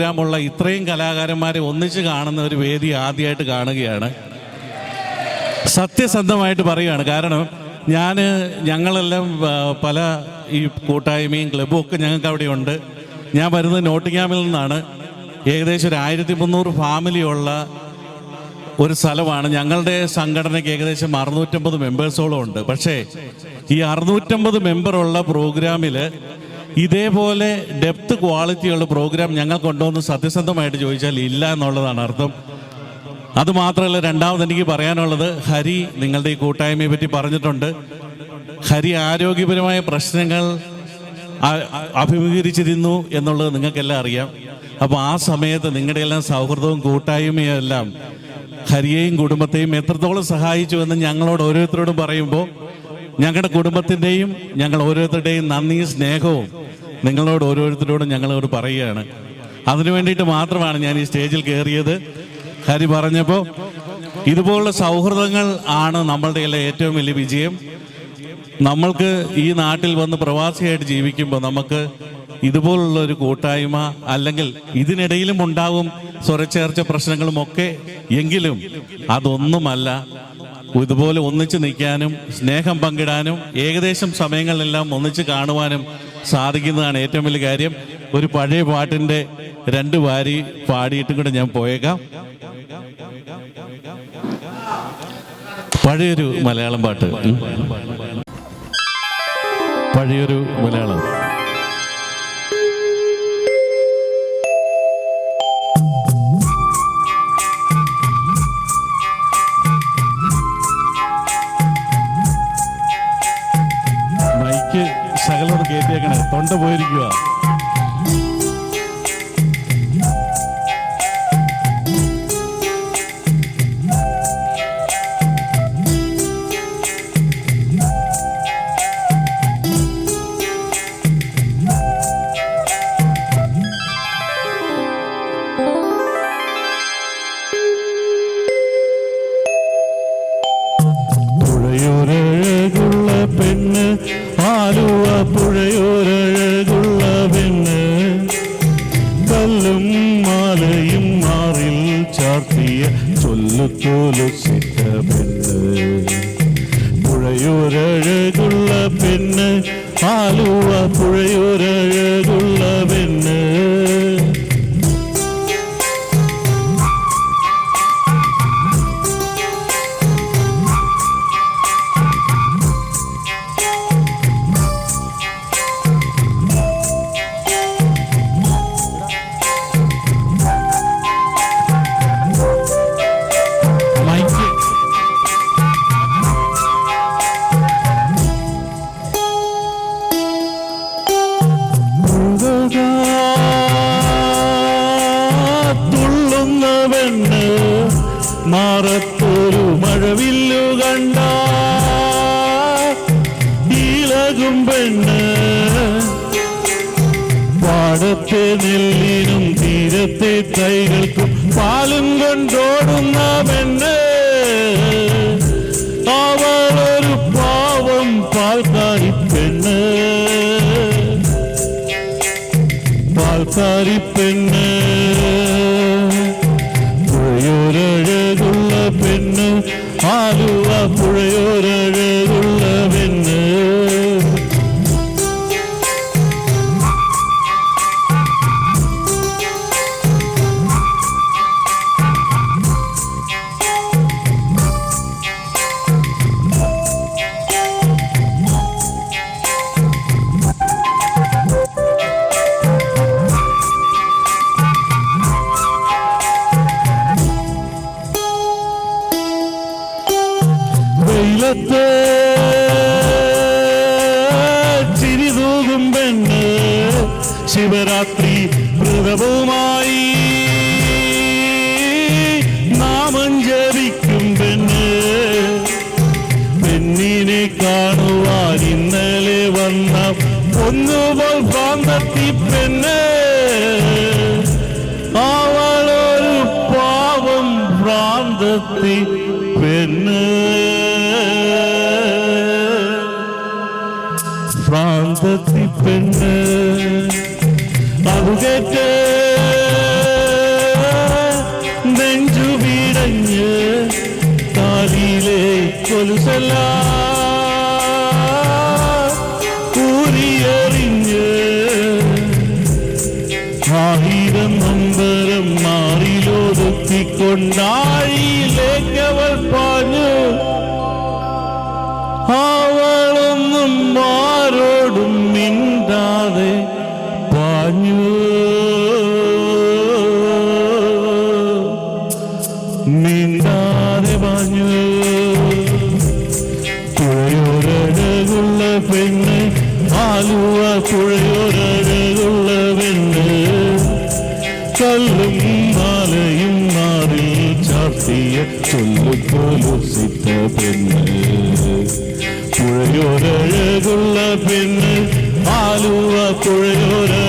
പ്രോഗ്രാമുള്ള ഇത്രയും കലാകാരന്മാരെ ഒന്നിച്ച് കാണുന്ന ഒരു വേദി ആദ്യമായിട്ട് കാണുകയാണ്. സത്യസന്ധമായിട്ട് പറയുകയാണ്. കാരണം ഞാൻ ഞങ്ങളെല്ലാം പല ഈ കൂട്ടായ്മയും ക്ലബും ഒക്കെ ഞങ്ങൾക്ക് അവിടെ ഉണ്ട് ഞാൻ വരുന്നത് നോട്ടിങ്ങാമിൽ നിന്നാണ്. ഏകദേശം ഒരു ആയിരത്തി മുന്നൂറ് ഫാമിലിയുള്ള ഒരു സ്ഥലമാണ്. ഞങ്ങളുടെ സംഘടനയ്ക്ക് ഏകദേശം അറുന്നൂറ്റമ്പത് മെമ്പേഴ്സോളം ഉണ്ട്. പക്ഷേ ഈ അറുന്നൂറ്റമ്പത് മെമ്പറുള്ള പ്രോഗ്രാമിൽ ഇതേപോലെ ഡെപ്ത് ക്വാളിറ്റിയുള്ള പ്രോഗ്രാം ഞങ്ങൾ കൊണ്ടുവന്ന് സത്യസന്ധമായിട്ട് ചോദിച്ചാൽ ഇല്ല എന്നുള്ളതാണ് അർത്ഥം. അത് മാത്രമല്ല രണ്ടാമത് എനിക്ക് പറയാനുള്ളത് ഹരി നിങ്ങളുടെ ഈ കൂട്ടായ്മയെ പറ്റി പറഞ്ഞിട്ടുണ്ട്. ഹരി ആരോഗ്യപരമായ പ്രശ്നങ്ങൾ അഭിമുഖീകരിച്ചിരുന്നു എന്നുള്ളത് നിങ്ങൾക്കെല്ലാം അറിയാം. അപ്പോൾ ആ സമയത്ത് നിങ്ങളുടെ എല്ലാം സൗഹൃദവും കൂട്ടായ്മയും എല്ലാം ഹരിയെയും കുടുംബത്തെയും എത്രത്തോളം സഹായിച്ചു എന്ന് ഞങ്ങളോട് ഓരോരുത്തരോടും പറയുമ്പോൾ ഞങ്ങളുടെ കുടുംബത്തിന്റെയും ഞങ്ങൾ ഓരോരുത്തരുടെയും നന്ദിയും സ്നേഹവും നിങ്ങളോട് ഓരോരുത്തരോടും ഞങ്ങളോട് പറയുകയാണ്. അതിനു വേണ്ടിയിട്ട് മാത്രമാണ് ഞാൻ ഈ സ്റ്റേജിൽ കയറിയത് ഹരി പറഞ്ഞപ്പോൾ ഇതുപോലുള്ള സൗഹൃദങ്ങൾ ആണ് നമ്മളുടെ എല്ലാം ഏറ്റവും വലിയ വിജയം. നമ്മൾക്ക് ഈ നാട്ടിൽ വന്ന് പ്രവാസിയായിട്ട് ജീവിക്കുമ്പോൾ നമുക്ക് ഇതുപോലുള്ള ഒരു കൂട്ടായ്മ അല്ലെങ്കിൽ ഇതിനിടയിലും ഉണ്ടാവും സ്വരച്ചേർച്ച പ്രശ്നങ്ങളും ഒക്കെ എങ്കിലും അതൊന്നുമല്ല. ഇതുപോലെ ഒന്നിച്ചു നിൽക്കാനും സ്നേഹം പങ്കിടാനും ഏകദേശം സമയങ്ങളിലെല്ലാം ഒന്നിച്ച് കാണുവാനും സാധിക്കുന്നതാണ് ഏറ്റവും വലിയ കാര്യം. ഒരു പഴയ പാട്ടിന്റെ രണ്ട് വാരി പാടിയിട്ടും കൂടെ ഞാൻ പോയേക്കാം. പഴയൊരു മലയാളം പാട്ട്. പഴയൊരു മലയാളം. മൈക്ക് ശകലോട് കയറ്റിയേക്കണേ തൊണ്ട പോയിരിക്കുക കല്ലും മാലയും മാറിൽ ചാർത്തിയ ചൊല്ലു പെണ്ണ് പുഴയൊരഴകുള്ള പെണ്ണ് ആലുവ പുഴയൊരഴകുള്ള പെണ്ണ്. തുള്ളുന്ന പെണ്ണ് മാറത്തൊരു മഴവില്ലു കണ്ട. ഇളകും പെണ്ണ് പാടത്തെ നെല്ലിനും തീരത്തെ തൈകൾക്കും പാലും കൊണ്ടോടുന്ന പെണ്ണ്. അവളൊരു പാവം പാൽക്കാരി പെണ്ണ്. പാൽക്കാരി പെണ്ണ്. പെണ്ണ് ആലുവ പുഴയോരഴകുള്ള ശിവരാത്രി വ്രതവുമായി നാമം ജപിക്കും പെണ്ണ് പെണ്ണിനെ കാണുവാൻ ഇന്നലെ വന്ന ഒന്നുപോൽ ഭ്രാന്തത്തി പെണ്ണ് അവളൊരു പാവം ഭ്രാന്തത്തി പെണ്ണ് ഭ്രാന്തത്തി പെണ്ണ് അകറ്റ നെഞ്ചു വിടഞ്ഞ് കാലിലെ കൊലുസല്ല കൂരിയറിഞ്ഞ് ആയിരം നമ്പരം മാറിലൊതുക്കിക്കൊണ്ടായിലേക്കവൾ പാ മിണ്ടാതെ പറഞ്ഞു പുഴയോരഴകുള്ള പെണ്ണ് ആലുവ പുഴയോരഴകുള്ള പെണ്ണ്. കല്ലും മാലയും നാറിൽ ചാർത്തിയ ചൊല്ലുപോലുസിത്ത പെണ്ണ്. പുഴയോരഴകുള്ള പെണ്ണ് ആലുവ പെണ്ണ്